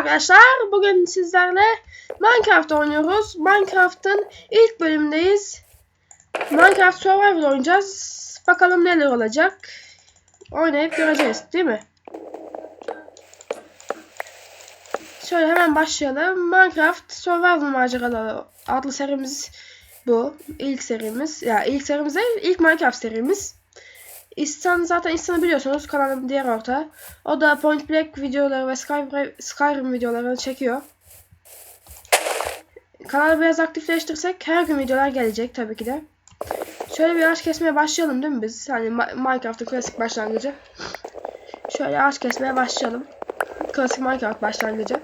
arkadaşlar. Bugün sizlerle Minecraft oynuyoruz. Minecraft'ın ilk bölümündeyiz. Minecraft Survival oynayacağız. Bakalım neler olacak. Oynayıp göreceğiz değil mi? Şöyle hemen başlayalım. Minecraft Survival Maceraları adlı serimiz bu. İlk serimiz. Ya ilk serimiz değil, ilk Minecraft serimiz. İhsan zaten İhsan'ı biliyorsunuz kanalın diğer ortağı. O da Point Blank videoları ve Skyrim, Skyrim videolarını çekiyor. Kanalı biraz aktifleştirsek her gün videolar gelecek tabii ki de. Şöyle bir ağaç kesmeye başlayalım değil mi biz? Hani Minecraft'ın klasik başlangıcı. Şöyle ağaç kesmeye başlayalım. Klasik Minecraft başlangıcı.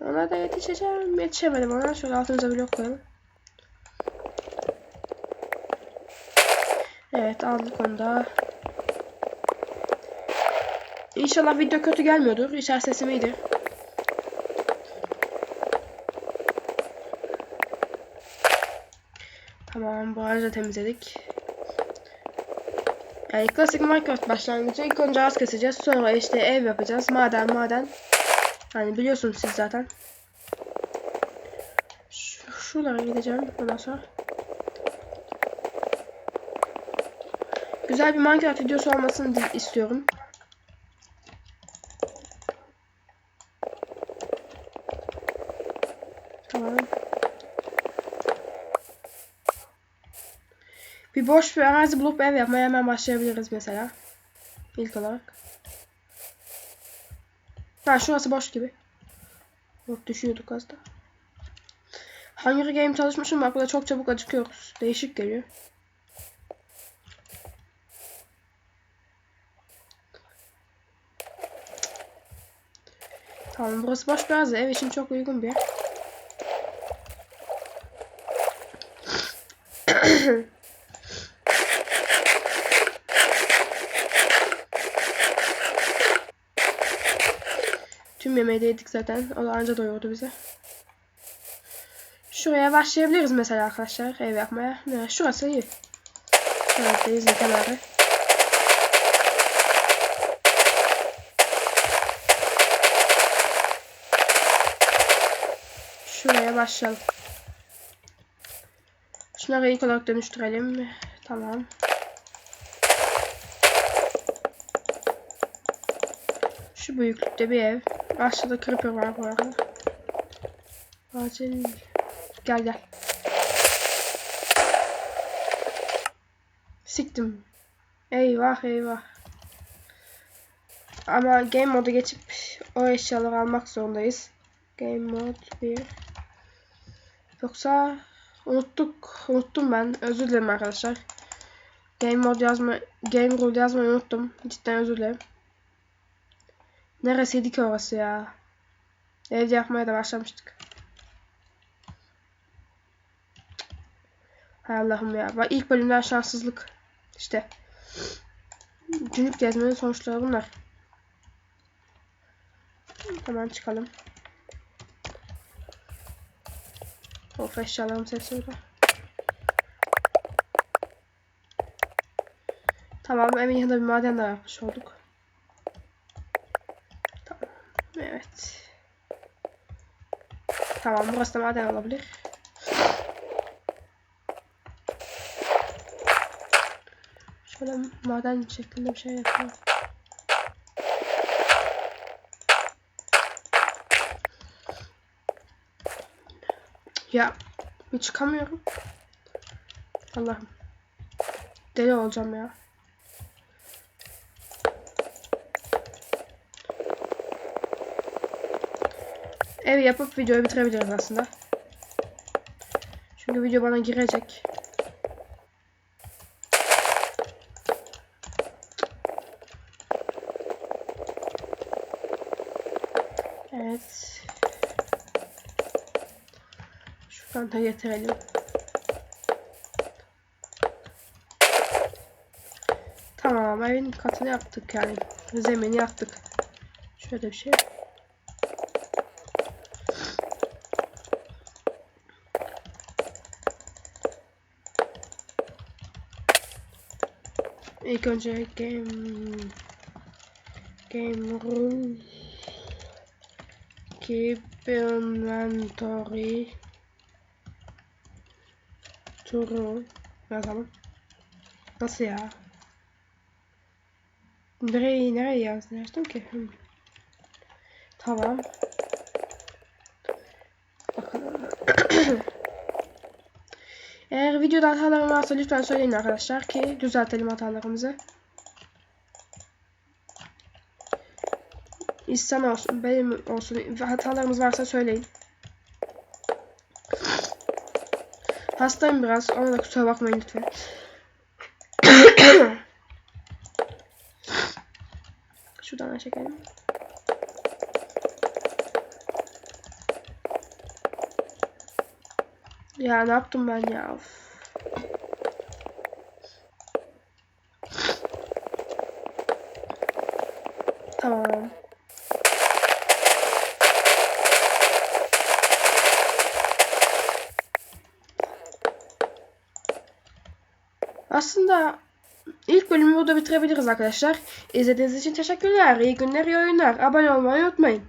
Ona da yetişeceğim. Yetişemedim ona. Şöyle altımıza blok koyalım. Evet aldık onu da. İnşallah video kötü gelmiyordur. İçer sesim iyidir. Tamam bu da temizledik. Yani klasik Minecraft başlangıcı. İlk önce az keseceğiz. Sonra işte ev yapacağız. Maden maden. Hani biliyorsunuz siz zaten. Şu, şuralara gideceğim ondan sonra. Güzel bir Minecraft videosu olmasını istiyorum. Tamam. Bir boş bir arazi bulup ev yapmaya hemen başlayabiliriz mesela. İlk olarak. Ha şurası boş gibi. Yok düşüyorduk az da. Hunger Game çalışmışım bak burada çok çabuk acıkıyoruz. Değişik geliyor. Tamam burası boş biraz ev için çok uygun bir yer. Tüm yemeği de yedik zaten. O da anca doyurdu bize. Şuraya başlayabiliriz mesela arkadaşlar ev yapmaya. Ne, şurası iyi. Evet denizin kenarı. Şuraya başlayalım. Şunları ilk olarak dönüştürelim. Tamam. Şu büyüklükte bir ev. Aşağıda creeper var bu arada. Acil. Gel gel. Siktim. Eyvah eyvah. Ama game modu geçip o eşyaları almak zorundayız. Game mode 1. Yoksa unuttuk. Unuttum ben. Özür dilerim arkadaşlar. Game mode yazma, game rule yazmayı unuttum. Cidden özür dilerim. Neresiydi ki orası ya? Evde yapmaya da başlamıştık. Hay Allah'ım ya. Bak ilk bölümden şanssızlık. İşte. Günlük gezmenin sonuçları bunlar. Hemen çıkalım. Of eşyalarım ses orada. Tamam yanında bir maden daha yapmış olduk. Tamam. Evet. Tamam burası da maden olabilir. Şöyle maden şeklinde bir şey yapalım. Ya bir çıkamıyorum. Allah'ım. Deli olacağım ya. Ev yapıp videoyu bitirebiliriz aslında. Çünkü video bana girecek. Evet. Da getirelim. Tamam evin katını yaptık yani. Zemini yaptık. Şöyle bir şey. İlk önce game Game rules. Keep inventory. True. Yazalım. Nasıl ya? Nereye, nereye yazdım? Yazdım ki. Hı. Tamam. Eğer videoda hatalarım varsa lütfen söyleyin arkadaşlar ki düzeltelim hatalarımızı. İhsan olsun, benim olsun. Hatalarımız varsa söyleyin. Hastayım biraz. Ona da kusura bakmayın lütfen. Şuradan da çekelim. Ya ne yaptım ben ya? Of. Tamam. Aslında ilk bölümü burada bitirebiliriz arkadaşlar. İzlediğiniz için teşekkürler. İyi günler, iyi oyunlar. Abone olmayı unutmayın.